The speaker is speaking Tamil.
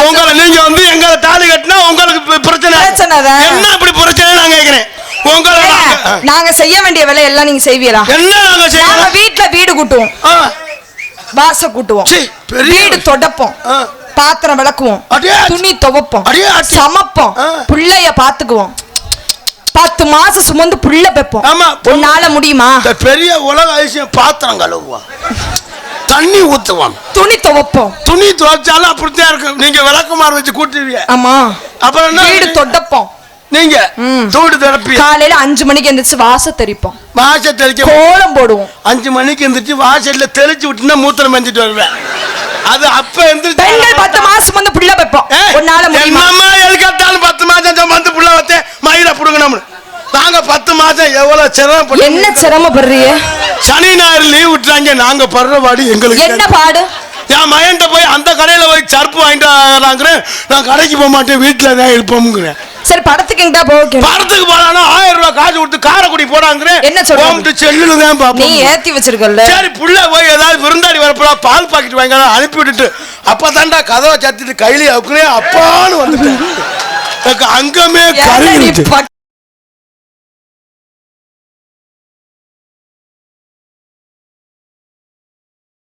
உங்களை நீங்க வந்து எங்களை தாலி கட்டினா உங்களுக்கு பிரச்சனை பிரச்சனைதான். என்ன இப்படி பிரச்சனை நான் கேக்குறேன் உங்களை ஏங்க, நாங்க- செய்ய வேண்டிய வேலை எல்லாம் நீங்க செய்வீரா என்ன நாங்க வீட்ல வீடு கூட்டுவோம் வாச கூட்டுவோம் வீடு. தொடப்போம். பாத்திரம் விளக்குவோம். துணி துவைப்போம். சமைப்போம். பிள்ளைய பாத்துக்குவோம் பத்து மாசம் சுமந்து புள்ள பெப்போம். உன்னால முடியுமா பெரிய உலக அதிசயம் பாத்திரம் கழுவுவான் தண்ணி ஊத்துவான். துணி துவைப்போம். துணி துவைச்சாலும் அப்படித்தான் இருக்கு நீங்க விளக்குமாறு வச்சு கூட்டுவீங்க. ஆமா. அப்புறம் என்ன? வீடு தொடப்போம் நீங்க. தூடு திறப்பி காலையில அஞ்சு மணிக்கு எந்திரிச்சு வாச தெளிப்போம். வாசல் தெளிக்க கோலம் போடுவோம். அஞ்சு மணிக்கு எந்திரிச்சு வாசல்ல தெளிச்சு விட்டுனா மூத்திரம் மெஞ்சிட்டு வருவேன். அது அப்ப எந்திரிச்சு பத்து மாசம் சுமந்து புள்ள பெப்போம் ஏய், உன்னால முடியுமா என்னம்மா எதுக்கட்டாலும் பத்து மாசம் வந்து புள்ள வச்சேன் மயில புடுங்கணும் நாங்க பத்து மாசம் எவ்வளவு சிரமப்பட்டு என்ன சிரமப்படுறிய சனி ஞாயிறு லீவ் விட்டுறாங்க. நாங்க படுற பாடு எங்களுக்கு என்ன பாடு? என் மயன்ட்ட போய் அந்த கடையில போய் சர்ப்பு வாங்கிட்டு வராங்கிறேன் நான் கடைக்கு போக மாட்டேன் வீட்டுல தான் இருப்போம்ங்கிறேன். சரி படத்துக்கு எங்கிட்ட போக படத்துக்கு போனாலும் ஆயிரம் ரூபாய் காசு கொடுத்து காரைக்குடி போடாங்கிறேன் என்ன? போகும்போது செல்லுல தான் நீ பார்ப்போம் ஏத்தி வச்சிருக்கல சரி புள்ள போய் ஏதாவது விருந்தாடி வரப்போ பால் பாக்கெட் வாங்க அனுப்பி விட்டுட்டு. அப்பதான்டா கதவை சத்திட்டு கையில அப்புறே அப்பான்னு வந்துட்டேன். அங்கமே நீ கருகிருச்சு